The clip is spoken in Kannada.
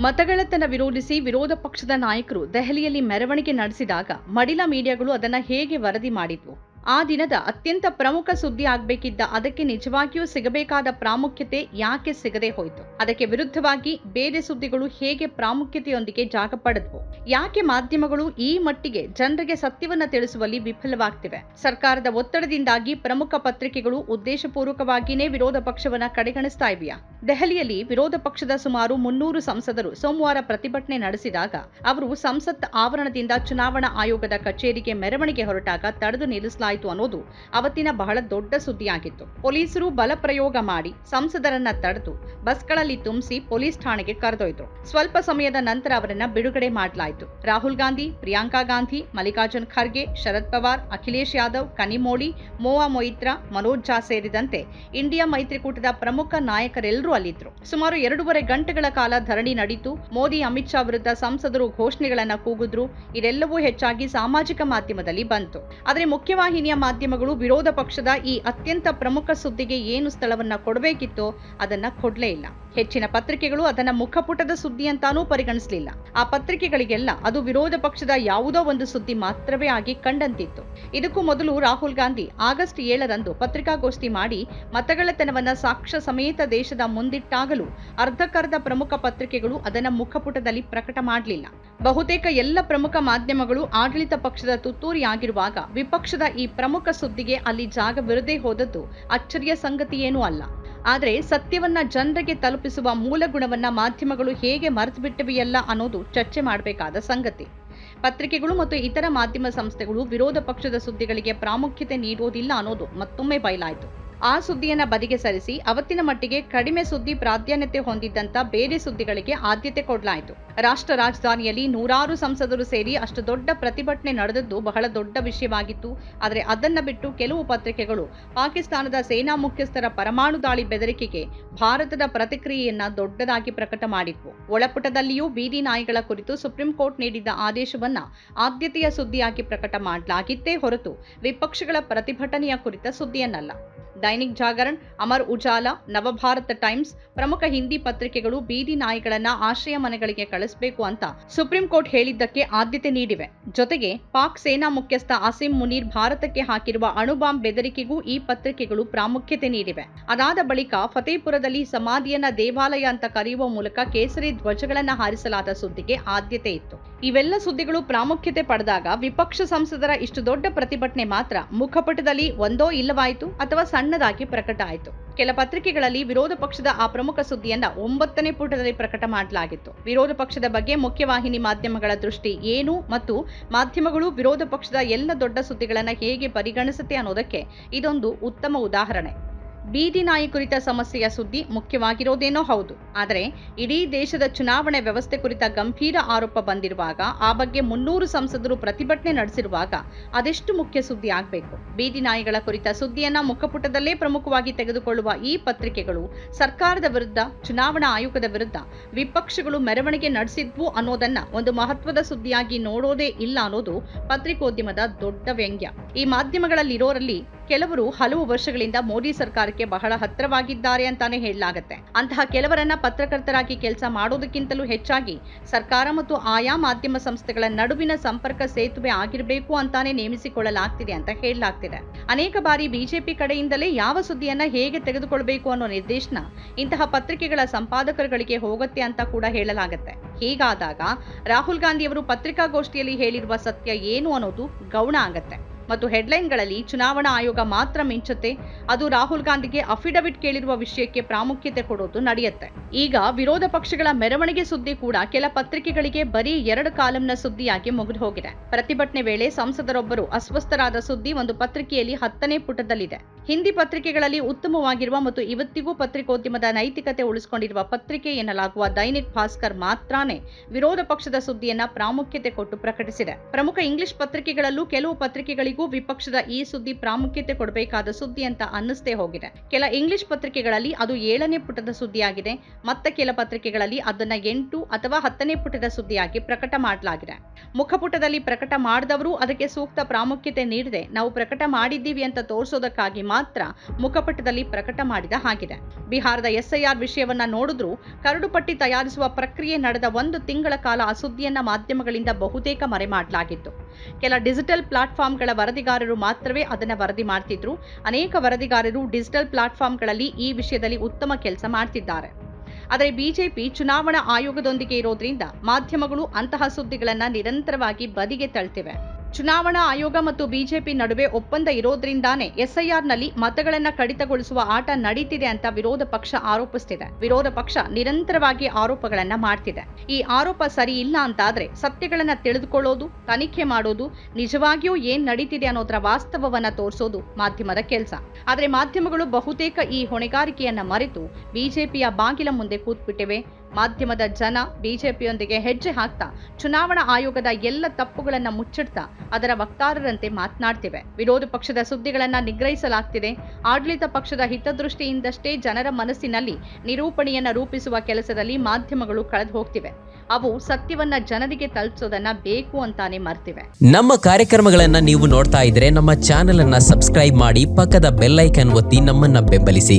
ಮತಗಳತನ ವಿರೋಧಿಸಿ ವಿರೋಧ ಪಕ್ಷದ ನಾಯಕರು ದೆಹಲಿಯಲ್ಲಿ ಮೆರವಣಿಗೆ ನಡೆಸಿದಾಗ ಮಡಿಲ ಮೀಡಿಯಾಗಳು ಅದನ್ನ ಹೇಗೆ ವರದಿ ಮಾಡಿದ್ವು? ಆ ದಿನದ ಅತ್ಯಂತ ಪ್ರಮುಖ ಸುದ್ದಿ ಆಗ್ಬೇಕಿದ್ದ ಅದಕ್ಕೆ ನಿಜವಾಗಿಯೂ ಸಿಗಬೇಕಾದ ಪ್ರಾಮುಖ್ಯತೆ ಯಾಕೆ ಸಿಗದೆ ಹೋಯಿತು? ಅದಕ್ಕೆ ವಿರುದ್ಧವಾಗಿ ಬೇರೆ ಸುದ್ದಿಗಳು ಹೇಗೆ ಪ್ರಾಮುಖ್ಯತೆಯೊಂದಿಗೆ ಜಾಗ ಪಡೆದವು? ಯಾಕೆ ಮಾಧ್ಯಮಗಳು ಈ ಮಟ್ಟಿಗೆ ಜನರಿಗೆ ಸತ್ಯವನ್ನ ತಿಳಿಸುವಲ್ಲಿ ವಿಫಲವಾಗ್ತಿವೆ? ಸರ್ಕಾರದ ಒತ್ತಡದಿಂದಾಗಿ ಪ್ರಮುಖ ಪತ್ರಿಕೆಗಳು ಉದ್ದೇಶಪೂರ್ವಕವಾಗಿಯೇ ವಿರೋಧ ಪಕ್ಷವನ್ನ ಕಡೆಗಣಿಸ್ತಾ ಇವೆಯಾ? ದೆಹಲಿಯಲ್ಲಿ ವಿರೋಧ ಪಕ್ಷದ ಸುಮಾರು ಮುನ್ನೂರು ಸಂಸದರು ಸೋಮವಾರ ಪ್ರತಿಭಟನೆ ನಡೆಸಿದಾಗ ಅವರು ಸಂಸತ್ ಆವರಣದಿಂದ ಚುನಾವಣಾ ಆಯೋಗದ ಕಚೇರಿಗೆ ಮೆರವಣಿಗೆ ಹೊರಟಾಗ ತಡೆದು ನಿಲ್ಲಿಸಲಾಯಿತು ಅನ್ನೋದು ಅವತ್ತಿನ ಬಹಳ ದೊಡ್ಡ ಸುದ್ದಿಯಾಗಿತ್ತು. ಪೊಲೀಸರು ಬಲ ಪ್ರಯೋಗ ಮಾಡಿ ಸಂಸದರನ್ನ ತಡೆದು ಬಸ್ಗಳಲ್ಲಿ ತುಂಬಿಸಿ ಪೊಲೀಸ್ ಠಾಣೆಗೆ ಕರೆದೊಯ್ದರು. ಸ್ವಲ್ಪ ಸಮಯದ ನಂತರ ಅವರನ್ನ ಬಿಡುಗಡೆ ಮಾಡಲಾಯಿತು. ರಾಹುಲ್ ಗಾಂಧಿ, ಪ್ರಿಯಾಂಕಾ ಗಾಂಧಿ, ಮಲ್ಲಿಕಾರ್ಜುನ್ ಖರ್ಗೆ, ಶರದ್ ಪವಾರ್, ಅಖಿಲೇಶ್ ಯಾದವ್, ಕನಿಮೋಳಿ ಮೋವಾ ಮೊಯಿತ್ರಾ, ಮನೋಜ್ ಝಾ ಸೇರಿದಂತೆ ಇಂಡಿಯಾ ಮೈತ್ರಿಕೂಟದ ಪ್ರಮುಖ ನಾಯಕರೆಲ್ಲರೂ ಅಲ್ಲಿದ್ರು. ಸುಮಾರು ಎರಡೂವರೆ ಗಂಟೆಗಳ ಕಾಲ ಧರಣಿ ನಡೀತು. ಮೋದಿ, ಅಮಿತ್ ಶಾ ವಿರುದ್ಧ ಸಂಸದರು ಘೋಷಣೆಗಳನ್ನ ಕೂಗಿದ್ರು. ಇದೆಲ್ಲವೂ ಹೆಚ್ಚಾಗಿ ಸಾಮಾಜಿಕ ಮಾಧ್ಯಮದಲ್ಲಿ ಬಂತು. ಆದರೆ ಮುಖ್ಯವಾಹಿನಿಯ ಮಾಧ್ಯಮಗಳು ವಿರೋಧ ಪಕ್ಷದ ಈ ಅತ್ಯಂತ ಪ್ರಮುಖ ಸುದ್ದಿಗೆ ಏನು ಸ್ಥಳವನ್ನ ಕೊಡಬೇಕಿತ್ತೋ ಅದನ್ನ ಕೊಡ್ಲೇ ಇಲ್ಲ. ಹೆಚ್ಚಿನ ಪತ್ರಿಕೆಗಳು ಅದನ್ನ ಮುಖಪುಟದ ಸುದ್ದಿ ಅಂತಾನೂ ಪರಿಗಣಿಸಲಿಲ್ಲ. ಆ ಪತ್ರಿಕೆಗಳಿಗೆಲ್ಲ ಅದು ವಿರೋಧ ಪಕ್ಷದ ಯಾವುದೋ ಒಂದು ಸುದ್ದಿ ಮಾತ್ರವೇ ಆಗಿ ಕಂಡಂತಿತ್ತು. ಇದಕ್ಕೂ ಮೊದಲು ರಾಹುಲ್ ಗಾಂಧಿ ಆಗಸ್ಟ್ ಏಳರಂದು ಪತ್ರಿಕಾಗೋಷ್ಠಿ ಮಾಡಿ ಮತಗಳತನವನ್ನ ಸಾಕ್ಷ್ಯ ಸಮೇತ ದೇಶದ ಮುಂದಿಟ್ಟಾಗಲೂ ಅರ್ಧಕ್ಕರ್ಧ ಪ್ರಮುಖ ಪತ್ರಿಕೆಗಳು ಅದನ್ನ ಮುಖಪುಟದಲ್ಲಿ ಪ್ರಕಟ ಮಾಡಲಿಲ್ಲ. ಬಹುತೇಕ ಎಲ್ಲ ಪ್ರಮುಖ ಮಾಧ್ಯಮಗಳು ಆಡಳಿತ ಪಕ್ಷದ ತುತ್ತೂರಿಯಾಗಿರುವಾಗ ವಿಪಕ್ಷದ ಈ ಪ್ರಮುಖ ಸುದ್ದಿಗೆ ಅಲ್ಲಿ ಜಾಗವಿರದೇ ಹೋದದ್ದು ಅಚ್ಚರಿಯ ಸಂಗತಿಯೇನೂ ಅಲ್ಲ. ಆದರೆ ಸತ್ಯವನ್ನ ಜನರಿಗೆ ತಲುಪಿಸುವ ಮೂಲ ಗುಣವನ್ನ ಮಾಧ್ಯಮಗಳು ಹೇಗೆ ಮರೆತು ಬಿಟ್ಟಿವೆಯಲ್ಲ ಅನ್ನೋದು ಚರ್ಚೆ ಮಾಡಬೇಕಾದ ಸಂಗತಿ. ಪತ್ರಿಕೆಗಳು ಮತ್ತು ಇತರ ಮಾಧ್ಯಮ ಸಂಸ್ಥೆಗಳು ವಿರೋಧ ಪಕ್ಷದ ಸುದ್ದಿಗಳಿಗೆ ಪ್ರಾಮುಖ್ಯತೆ ನೀಡುವುದಿಲ್ಲ ಅನ್ನೋದು ಮತ್ತೊಮ್ಮೆ ಬಯಲಾಯಿತು. ಆ ಸುದ್ದಿಯನ್ನ ಬದಿಗೆ ಸರಿಸಿ ಅವತ್ತಿನ ಮಟ್ಟಿಗೆ ಕಡಿಮೆ ಸುದ್ದಿ ಪ್ರಾಧಾನ್ಯತೆ ಹೊಂದಿದ್ದಂತ ಬೇರೆ ಸುದ್ದಿಗಳಿಗೆ ಆದ್ಯತೆ ಕೊಡಲಾಯಿತು. ರಾಷ್ಟ್ರ ರಾಜಧಾನಿಯಲ್ಲಿ ನೂರಾರು ಸಂಸದರು ಸೇರಿ ಅಷ್ಟು ದೊಡ್ಡ ಪ್ರತಿಭಟನೆ ನಡೆದದ್ದು ಬಹಳ ದೊಡ್ಡ ವಿಷಯವಾಗಿತ್ತು. ಆದರೆ ಅದನ್ನ ಬಿಟ್ಟು ಕೆಲವು ಪತ್ರಿಕೆಗಳು ಪಾಕಿಸ್ತಾನದ ಸೇನಾ ಮುಖ್ಯಸ್ಥರ ಪರಮಾಣು ದಾಳಿ ಬೆದರಿಕೆಗೆ ಭಾರತದ ಪ್ರತಿಕ್ರಿಯೆಯನ್ನ ದೊಡ್ಡದಾಗಿ ಪ್ರಕಟ ಮಾಡಿತ್ತು. ಒಳಪುಟದಲ್ಲಿಯೂ ಬೀದಿ ನಾಯಿಗಳ ಕುರಿತು ಸುಪ್ರೀಂ ಕೋರ್ಟ್ ನೀಡಿದ್ದ ಆದೇಶವನ್ನ ಆದ್ಯತೆಯ ಸುದ್ದಿಯಾಗಿ ಪ್ರಕಟ ಮಾಡಲಾಗಿತ್ತೇ ಹೊರತು ವಿಪಕ್ಷಗಳ ಪ್ರತಿಭಟನೆಯ ಕುರಿತ ಸುದ್ದಿಯನ್ನಲ್ಲ. ದೈನಿಕ್ ಜಾಗರಣ್, ಅಮರ್ ಉಜಾಲಾ, ನವಭಾರತ ಟೈಮ್ಸ್, ಪ್ರಮುಖ ಹಿಂದಿ ಪತ್ರಿಕೆಗಳು ಬೀದಿ ನಾಯಿಗಳನ್ನ ಆಶ್ರಯ ಮನೆಗಳಿಗೆ ಕಳಿಸಬೇಕು ಅಂತ ಸುಪ್ರೀಂ ಕೋರ್ಟ್ ಹೇಳಿದ್ದಕ್ಕೆ ಆದ್ಯತೆ ನೀಡಿವೆ. ಜೊತೆಗೆ ಪಾಕ್ ಸೇನಾ ಮುಖ್ಯಸ್ಥ ಅಸಿಂ ಮುನೀರ್ ಭಾರತಕ್ಕೆ ಹಾಕಿರುವ ಅಣುಬಾಂಬ್ ಬೆದರಿಕೆಗೂ ಈ ಪತ್ರಿಕೆಗಳು ಪ್ರಾಮುಖ್ಯತೆ ನೀಡಿವೆ. ಅದಾದ ಬಳಿಕ ಫತೇಪುರದಲ್ಲಿ ಸಮಾಧಿಯನ್ನ ದೇವಾಲಯ ಅಂತ ಕರೆಯುವ ಮೂಲಕ ಕೇಸರಿ ಧ್ವಜಗಳನ್ನ ಹಾರಿಸಲಾದ ಸುದ್ದಿಗೆ ಆದ್ಯತೆ ಇತ್ತು. ಇವೆಲ್ಲ ಸುದ್ದಿಗಳು ಪ್ರಾಮುಖ್ಯತೆ ಪಡೆದಾಗ ವಿಪಕ್ಷ ಸಂಸದರ ಇಷ್ಟು ದೊಡ್ಡ ಪ್ರತಿಭಟನೆ ಮಾತ್ರ ಮುಖಪಟದಲ್ಲಿ ಒಂದೋ ಇಲ್ಲವಾಯಿತು ಅಥವಾ ಸಣ್ಣದಾಗಿ ಪ್ರಕಟ ಆಯಿತು. ಕೆಲ ಪತ್ರಿಕೆಗಳಲ್ಲಿ ವಿರೋಧ ಪಕ್ಷದ ಆ ಪ್ರಮುಖ ಸುದ್ದಿಯನ್ನ ಒಂಬತ್ತನೇ ಪುಟದಲ್ಲಿ ಪ್ರಕಟ ಮಾಡಲಾಗಿತ್ತು. ವಿರೋಧ ಪಕ್ಷದ ಬಗ್ಗೆ ಮುಖ್ಯವಾಹಿನಿ ಮಾಧ್ಯಮಗಳ ದೃಷ್ಟಿ ಏನು ಮತ್ತು ಮಾಧ್ಯಮಗಳು ವಿರೋಧ ಪಕ್ಷದ ಎಲ್ಲ ದೊಡ್ಡ ಸುದ್ದಿಗಳನ್ನ ಹೇಗೆ ಪರಿಗಣಿಸುತ್ತೆ ಅನ್ನೋದಕ್ಕೆ ಇದೊಂದು ಉತ್ತಮ ಉದಾಹರಣೆ. ಬೀದಿ ನಾಯಿ ಕುರಿತ ಸಮಸ್ಯೆಯ ಸುದ್ದಿ ಮುಖ್ಯವಾಗಿರೋದೇನೋ ಹೌದು. ಆದರೆ ಇಡೀ ದೇಶದ ಚುನಾವಣೆ ವ್ಯವಸ್ಥೆ ಕುರಿತ ಗಂಭೀರ ಆರೋಪ ಬಂದಿರುವಾಗ, ಆ ಬಗ್ಗೆ ಮುನ್ನೂರು ಸಂಸದರು ಪ್ರತಿಭಟನೆ ನಡೆಸಿರುವಾಗ ಅದೆಷ್ಟು ಮುಖ್ಯ ಸುದ್ದಿ ಆಗಬೇಕು? ಬೀದಿ ನಾಯಿಗಳ ಕುರಿತ ಸುದ್ದಿಯನ್ನ ಮುಖಪುಟದಲ್ಲೇ ಪ್ರಮುಖವಾಗಿ ತೆಗೆದುಕೊಳ್ಳುವ ಈ ಪತ್ರಿಕೆಗಳು ಸರ್ಕಾರದ ವಿರುದ್ಧ, ಚುನಾವಣಾ ಆಯೋಗದ ವಿರುದ್ಧ ವಿಪಕ್ಷಗಳು ಮೆರವಣಿಗೆ ನಡೆಸಿದ್ವು ಅನ್ನೋದನ್ನ ಒಂದು ಮಹತ್ವದ ಸುದ್ದಿಯಾಗಿ ನೋಡೋದೇ ಇಲ್ಲ ಅನ್ನೋದು ಪತ್ರಿಕೋದ್ಯಮದ ದೊಡ್ಡ ವ್ಯಂಗ್ಯ. ಈ ಮಾಧ್ಯಮಗಳಲ್ಲಿರೋರಲ್ಲಿ ಕೆಲವರು ಹಲವು ವರ್ಷಗಳಿಂದ ಮೋದಿ ಸರ್ಕಾರಕ್ಕೆ ಬಹಳ ಹತ್ತಿರವಾಗಿದ್ದಾರೆ ಅಂತಾನೆ ಹೇಳಲಾಗತ್ತೆ. ಅಂತಹ ಕೆಲವರನ್ನ ಪತ್ರಕರ್ತರಾಗಿ ಕೆಲಸ ಮಾಡೋದಕ್ಕಿಂತಲೂ ಹೆಚ್ಚಾಗಿ ಸರ್ಕಾರ ಮತ್ತು ಆಯಾ ಮಾಧ್ಯಮ ಸಂಸ್ಥೆಗಳ ನಡುವಿನ ಸಂಪರ್ಕ ಸೇತುವೆ ಆಗಿರಬೇಕು ಅಂತಾನೆ ನೇಮಿಸಿಕೊಳ್ಳಲಾಗ್ತಿದೆ ಅಂತ ಹೇಳಲಾಗ್ತಿದೆ. ಅನೇಕ ಬಾರಿ ಬಿಜೆಪಿ ಕಡೆಯಿಂದಲೇ ಯಾವ ಸುದ್ದಿಯನ್ನ ಹೇಗೆ ತೆಗೆದುಕೊಳ್ಬೇಕು ಅನ್ನೋ ನಿರ್ದೇಶನ ಇಂತಹ ಪತ್ರಿಕೆಗಳ ಸಂಪಾದಕರುಗಳಿಗೆ ಹೋಗುತ್ತೆ ಅಂತ ಕೂಡ ಹೇಳಲಾಗತ್ತೆ. ಹೀಗಾದಾಗ ರಾಹುಲ್ ಗಾಂಧಿ ಅವರು ಪತ್ರಿಕಾಗೋಷ್ಠಿಯಲ್ಲಿ ಹೇಳಿರುವ ಸತ್ಯ ಏನು ಅನ್ನೋದು ಗೌಣ ಆಗತ್ತೆ. ಮತ್ತು ಹೆಡ್ಲೈನ್ಗಳಲ್ಲಿ ಚುನಾವಣಾ ಆಯೋಗ ಮಾತ್ರ ಮಿಂಚುತ್ತೆ. ಅದು ರಾಹುಲ್ ಗಾಂಧಿಗೆ ಅಫಿಡವಿಟ್ ಕೇಳಿರುವ ವಿಷಯಕ್ಕೆ ಪ್ರಾಮುಖ್ಯತೆ ಕೊಡೋದು ನಡೆಯುತ್ತೆ. ಈಗ ವಿರೋಧ ಪಕ್ಷಗಳ ಮೆರವಣಿಗೆ ಸುದ್ದಿ ಕೂಡ ಕೆಲ ಪತ್ರಿಕೆಗಳಿಗೆ ಬರೀ ಎರಡು ಕಾಲಂನ ಸುದ್ದಿಯಾಗಿ ಮುಗಿದು ಹೋಗಿದೆ. ಪ್ರತಿಭಟನೆ ವೇಳೆ ಸಂಸದರೊಬ್ಬರು ಅಸ್ವಸ್ಥರಾದ ಸುದ್ದಿ ಒಂದು ಪತ್ರಿಕೆಯಲ್ಲಿ ಹತ್ತನೇ ಪುಟದಲ್ಲಿದೆ. ಹಿಂದಿ ಪತ್ರಿಕೆಗಳಲ್ಲಿ ಉತ್ತಮವಾಗಿರುವ ಮತ್ತು ಇವತ್ತಿಗೂ ಪತ್ರಿಕೋದ್ಯಮದ ನೈತಿಕತೆ ಉಳಿಸಿಕೊಂಡಿರುವ ಪತ್ರಿಕೆ ಎನ್ನಲಾಗುವ ದೈನಿಕ್ ಭಾಸ್ಕರ್ ಮಾತ್ರನೇ ವಿರೋಧ ಪಕ್ಷದ ಸುದ್ದಿಯನ್ನ ಪ್ರಾಮುಖ್ಯತೆ ಕೊಟ್ಟು ಪ್ರಕಟಿಸಿದೆ. ಪ್ರಮುಖ ಇಂಗ್ಲಿಷ್ ಪತ್ರಿಕೆಗಳಲ್ಲೂ ಕೆಲವು ಪತ್ರಿಕೆಗಳಿಗೂ ವಿಪಕ್ಷದ ಈ ಸುದ್ದಿ ಪ್ರಾಮುಖ್ಯತೆ ಕೊಡಬೇಕಾದ ಸುದ್ದಿ ಅಂತ ಅನ್ನಿಸ್ತೇ ಹೋಗಿದೆ. ಕೆಲ ಇಂಗ್ಲಿಷ್ ಪತ್ರಿಕೆಗಳಲ್ಲಿ ಅದು ಏಳನೇ ಪುಟದ ಸುದ್ದಿಯಾಗಿದೆ. ಮತ್ತೆ ಕೆಲ ಪತ್ರಿಕೆಗಳಲ್ಲಿ ಅದನ್ನ ಎಂಟು ಅಥವಾ ಹತ್ತನೇ ಪುಟದ ಸುದ್ದಿಯಾಗಿ ಪ್ರಕಟ ಮಾಡಲಾಗಿದೆ. ಮುಖಪುಟದಲ್ಲಿ ಪ್ರಕಟ ಮಾಡಿದವರು ಅದಕ್ಕೆ ಸೂಕ್ತ ಪ್ರಾಮುಖ್ಯತೆ ನೀಡದೆ. ನಾವು ಪ್ರಕಟ ಮಾಡಿದ್ದೀವಿ ಅಂತ ತೋರಿಸೋದಕ್ಕಾಗಿ ಮಾತ್ರ ಮುಖಪುಟದಲ್ಲಿ ಪ್ರಕಟ ಮಾಡಿದ ಹಾಗಿದೆ. ಬಿಹಾರದ ಎಸ್ಐಆರ್ ವಿಷಯವನ್ನ ನೋಡಿದ್ರು ಕರಡು ಪಟ್ಟಿ ತಯಾರಿಸುವ ಪ್ರಕ್ರಿಯೆ ನಡೆದ ಒಂದು ತಿಂಗಳ ಕಾಲ ಆ ಸುದ್ದಿಯನ್ನ ಮಾಧ್ಯಮಗಳಿಂದ ಬಹುತೇಕ ಮರೆ ಮಾಡಲಾಗಿತ್ತು ಕೆಲ ಡಿಜಿಟಲ್ ಪ್ಲಾಟ್ಫಾರ್ಮ್ಗಳ ವರದಿಗಾರರು ಮಾತ್ರವೇ ಅದನ್ನು ವರದಿ ಮಾಡ್ತಿದ್ರು. ಅನೇಕ ವರದಿಗಾರರು ಡಿಜಿಟಲ್ ಪ್ಲಾಟ್ಫಾರ್ಮ್ಗಳಲ್ಲಿ ಈ ವಿಷಯದಲ್ಲಿ ಉತ್ತಮ ಕೆಲಸ ಮಾಡ್ತಿದ್ದಾರೆ. ಆದರೆ ಬಿಜೆಪಿ ಚುನಾವಣಾ ಆಯೋಗದೊಂದಿಗೆ ಇರೋದ್ರಿಂದ ಮಾಧ್ಯಮಗಳು ಅಂತಹ ಸುದ್ದಿಗಳನ್ನ ನಿರಂತರವಾಗಿ ಬದಿಗೆ ತಳ್ತಿವೆ. ಚುನಾವಣಾ ಆಯೋಗ ಮತ್ತು ಬಿಜೆಪಿ ನಡುವೆ ಒಪ್ಪಂದ ಇರೋದ್ರಿಂದಾನೇ ಎಸ್ಐಆರ್ನಲ್ಲಿ ಮತಗಳನ್ನು ಕಡಿತಗೊಳಿಸುವ ಆಟ ನಡೀತಿದೆ ಅಂತ ವಿರೋಧ ಪಕ್ಷ ಆರೋಪಿಸ್ತಿದೆ. ವಿರೋಧ ಪಕ್ಷ ನಿರಂತರವಾಗಿ ಆರೋಪಗಳನ್ನು ಮಾಡ್ತಿದೆ. ಈ ಆರೋಪ ಸರಿ ಇಲ್ಲ ಅಂತಾದ್ರೆ ಸತ್ಯಗಳನ್ನು ತಿಳಿದುಕೊಳ್ಳೋದು, ತನಿಖೆ ಮಾಡೋದು, ನಿಜವಾಗಿಯೂ ಏನ್ ನಡೀತಿದೆ ಅನ್ನೋದರ ವಾಸ್ತವವನ್ನ ತೋರಿಸೋದು ಮಾಧ್ಯಮದ ಕೆಲಸ. ಆದರೆ ಮಾಧ್ಯಮಗಳು ಬಹುತೇಕ ಈ ಹೊಣೆಗಾರಿಕೆಯನ್ನ ಮರೆತು ಬಿಜೆಪಿಯ ಬಾಗಿಲ ಮುಂದೆ ಕೂತ್ಬಿಟ್ಟಿವೆ. ಮಾಧ್ಯಮದ ಜನ ಬಿಜೆಪಿಯೊಂದಿಗೆ ಹೆಜ್ಜೆ ಹಾಕ್ತಾ ಚುನಾವಣಾ ಆಯೋಗದ ಎಲ್ಲ ತಪ್ಪುಗಳನ್ನ ಮುಚ್ಚಿಡ್ತಾ ಅದರ ವಕ್ತಾರರಂತೆ ಮಾತನಾಡ್ತಿವೆ. ವಿರೋಧ ಪಕ್ಷದ ಸುದ್ದಿಗಳನ್ನ ನಿಗ್ರಹಿಸಲಾಗ್ತಿದೆ. ಆಡಳಿತ ಪಕ್ಷದ ಹಿತದೃಷ್ಟಿಯಿಂದಷ್ಟೇ ಜನರ ಮನಸ್ಸಿನಲ್ಲಿ ನಿರೂಪಣೆಯನ್ನ ರೂಪಿಸುವ ಕೆಲಸದಲ್ಲಿ ಮಾಧ್ಯಮಗಳು ಕಳೆದು ಹೋಗ್ತಿವೆ. ಅವು ಸತ್ಯವನ್ನ ಜನರಿಗೆ ತಲುಪಿಸೋದನ್ನ ಬೇಕು ಅಂತಾನೆ ಮರ್ತಿವೆ. ನಮ್ಮ ಕಾರ್ಯಕ್ರಮಗಳನ್ನ ನೀವು ನೋಡ್ತಾ ಇದ್ರೆ ನಮ್ಮ ಚಾನೆಲ್ ಅನ್ನ ಸಬ್ಸ್ಕ್ರೈಬ್ ಮಾಡಿ ಪಕ್ಕದ ಬೆಲ್ಲೈಕನ್ ಒತ್ತಿ ನಮ್ಮನ್ನ ಬೆಂಬಲಿಸಿ.